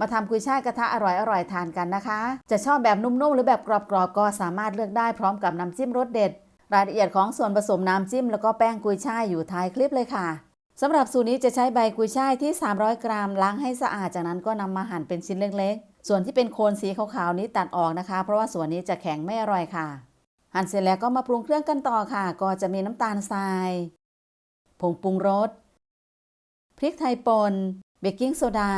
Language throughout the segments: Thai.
มาทำกุยช่ายกระทะอร่อยๆทานกันนะคะ จะชอบแบบนุ่มๆ หรือแบบกรอบๆ ก็สามารถเลือกได้พร้อมกับน้ำจิ้มรสเด็ด รายละเอียดของส่วนผสมน้ำจิ้มแล้วก็แป้งกุยช่ายอยู่ท้ายคลิปเลยค่ะสำหรับสูตรนี้จะใช้ใบกุยช่ายที่ 300 กรัมล้างให้สะอาดจากนั้นก็นำมาหั่นเป็นชิ้นเล็กๆ ส่วนที่เป็นโคนสีขาวๆนี้ตัดออกนะคะ เพราะว่าส่วนนี้จะแข็งไม่อร่อยค่ะ หั่นเสร็จแล้วก็มาปรุงเครื่องกันต่อค่ะ ก็จะมีน้ำตาลทราย ผงปรุงรสพริกไทยป่นเบกกิ้งโซดา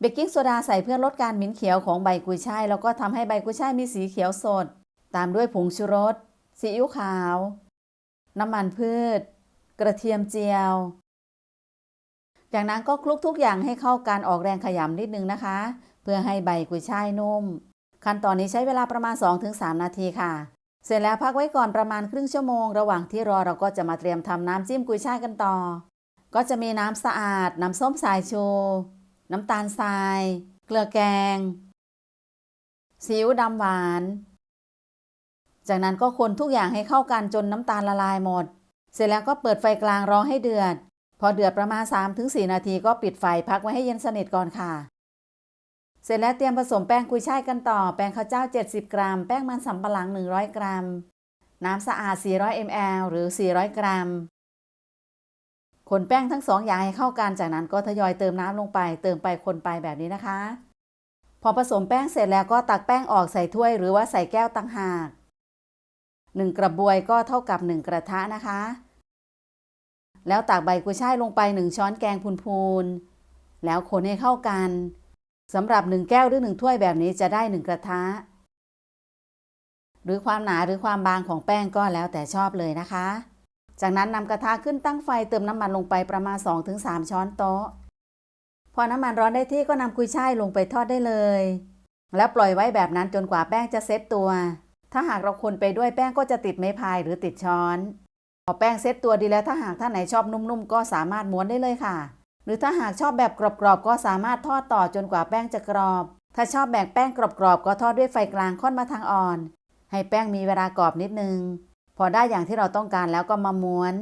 เบกกิ้งโซดาใส่เพื่อลดการหม็นเขียวของใบกุยช่ายแล้วก็ทำให้ใบกุยช่ายมีสีเขียวสด ตามด้วยผงชูรสซีอิ๊วขาว น้ำมันพืช กระเทียมเจียว จากนั้นก็คลุกทุกอย่างให้เข้ากันออกแรงขยำนิดนึงนะคะ เพื่อให้ใบกุยช่ายนุ่ม ขั้นตอนนี้ใช้เวลาประมาณ 2-3 นาทีค่ะ เสร็จแล้วพักไว้ก่อนประมาณครึ่งชั่วโมง ระหว่างที่รอเราก็จะมาเตรียมทำน้ำจิ้มกุยช่ายกันต่อ ก็จะมีน้ำสะอาด น้ำส้มสายชู น้ำตาลทราย เกลือแกง ซีอิ๊วดำหวาน จากนั้นก็คนทุกอย่างให้เข้ากันจนน้ำตาลละลายหมด เสร็จแล้วก็เปิดไฟกลางรอให้เดือด พอเดือดประมาณ 3-4 นาทีก็ปิดไฟพักไว้ให้เย็นสนิทก่อนค่ะ เสร็จแล้วเตรียมผสมแป้งกุยช่ายกันต่อ แป้งข้าวเจ้า 70 กรัม แป้งมันสำปะหลัง 100 กรัม น้ำสะอาด 400 ml หรือ 400 กรัม คนแป้งทั้งสองอย่างให้เข้ากันจากนั้นก็ทยอยเติมน้ำลงไป เติมไปคนไปแบบนี้นะคะ พอผสมแป้งเสร็จแล้วก็ตักแป้งออกใส่ถ้วย หรือว่าใส่แก้วต่างหาก1กระบวยก็เท่ากับ1กระทะนะคะ แล้วตักใบกุยช่ายลงไป1ช้อนแกงพูนๆแล้วคนให้เข้ากันสำหรับ1แก้วหรือ1ถ้วยแบบนี้จะได้1กระทะ หรือความหนาหรือความบางของแป้งก็แล้วแต่ชอบเลยนะคะ จากนั้นนำกระทะขึ้นตั้งไฟเติมน้ำมันลงไปประมาณ 2-3 ช้อนโต๊ะ พอน้ำมันร้อนได้ที่ก็นำกุยช่ายลงไปทอดได้เลย แล้วปล่อยไว้แบบนั้นจนกว่าแป้งจะเซ็ตตัว ถ้าหากเราคนไปด้วยแป้งก็จะติดไม้พายหรือติดช้อน พอแป้งเซ็ตตัวดีแล้วถ้าหากท่านไหนชอบนุ่มๆ ก็สามารถม้วนได้เลยค่ะ หรือถ้าหากชอบแบบกรอบๆก็สามารถทอดต่อจนกว่าแป้งจะกรอบ ถ้าชอบแบ่งแป้งกรอบๆก็ทอดด้วยไฟกลางค่อนมาทางอ่อน ให้แป้งมีเวลากรอบนิดนึง พอได้อย่างที่เราต้องการแล้วก็มาม้วน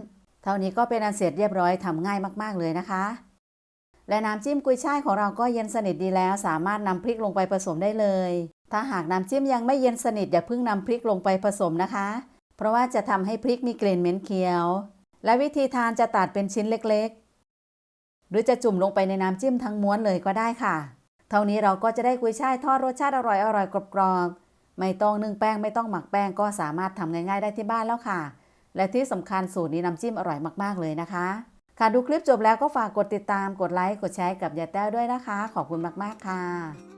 เท่านี้ก็เป็นอันเสร็จเรียบร้อยทำง่ายมากๆเลยนะคะ และน้ำจิ้มกุยช่ายของเราก็เย็นสนิทดีแล้ว สามารถนำพริกลงไปผสมได้เลย ถ้าหากน้ำจิ้มยังไม่เย็นสนิทอย่าเพิ่งนำพริกลงไปผสมนะคะ เพราะว่าจะทำให้พริกมีกลิ่นเหม็นเขียว และวิธีทานจะตัดเป็นชิ้นเล็กๆ หรือจะจุ่มลงไปในน้ำจิ้มทั้งม้วนเลยก็ได้ค่ะ เท่านี้เราก็จะได้กุยช่ายทอดรสชาติอร่อยๆกรอบๆ ไม่ต้องนึ่งแป้งไม่ต้องหมักแป้งก็สามารถทำง่าย ๆ ได้ที่บ้านแล้วค่ะ และที่สำคัญสูตรนี้น้ำจิ้มอร่อยมากๆเลยนะคะ ค่ะดูคลิปจบแล้วก็ฝากกดติดตามกดไลค์กดแชร์กับยายแต้วด้วยนะคะ ขอบคุณมากๆค่ะ